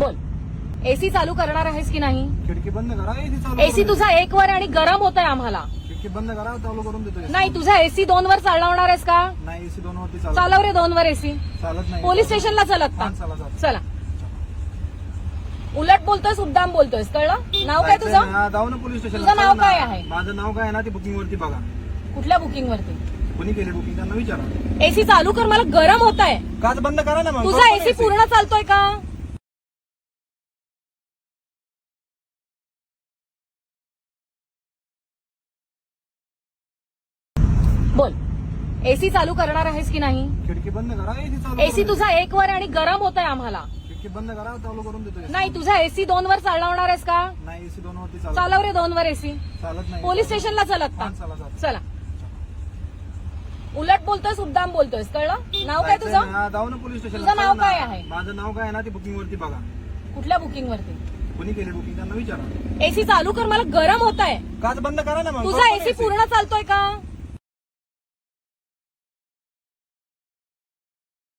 बोल. एसी चालू करणार आहेस की नाही? खिडकी बंद करा एसी चालू एसी करून तुझा एक वर आणि गरम होत आहे आम्हाला. दे. खिडकी बंद करा चालू करून देतो नाही तुझा एसी दोन वर चालवणार आहेस का? नाही एसी दोन वरती चालत चालव रे दोन वर एसी चालत नाही. पोलीस स्टेशनला चलत का? चला उलट बोलतोयस उड्डाम बोलतोयस कळलं? नाव काय तुझं? ना, जाऊ ना पोलीस स्टेशन तुझं नाव काय आहे? माझं नाव काय आहे ना ते बुकिंग वरती बघा. कुठल्या बुकिंग वरती कोणी केले बुकिंग त्यांना विचारा. एसी चालू कर मला गरम होत आहे काच बंद करा ना मग. तुझा बरोबर एसी. पूर्ण चालतोय का? बोल. एसी चालू करणार आहेस की नाही? खिडकी बंद करा एसी चालू एसी करून तुझा एक वर आणि गरम होत आहे आम्हाला. खिडकी बंद करा चालू करून देतो नाही तुझा एसी दोन वर चालवणार आहेस का? नाही एसी दोन वरती चालत चालव रे दोन वर एसी चालत नाही. पोलीस स्टेशनला चलत हा, का चला. उलट बोलतोयस उड्डाम बोलतोयस कळलं? नाव काय तुझं? जाऊ ना पोलीस स्टेशन तुझं नाव काय आहे? माझं नाव काय आहे ना ते बुकिंग वरती बघा. कुठल्या बुकिंग वरती कोणी केले बुकिंग? त्यांना विचारा. एसी चालू कर मला गरम होत आहे काच बंद करा ना मग. तुझा बरोबर एसी AC. पूर्ण चालतोय का?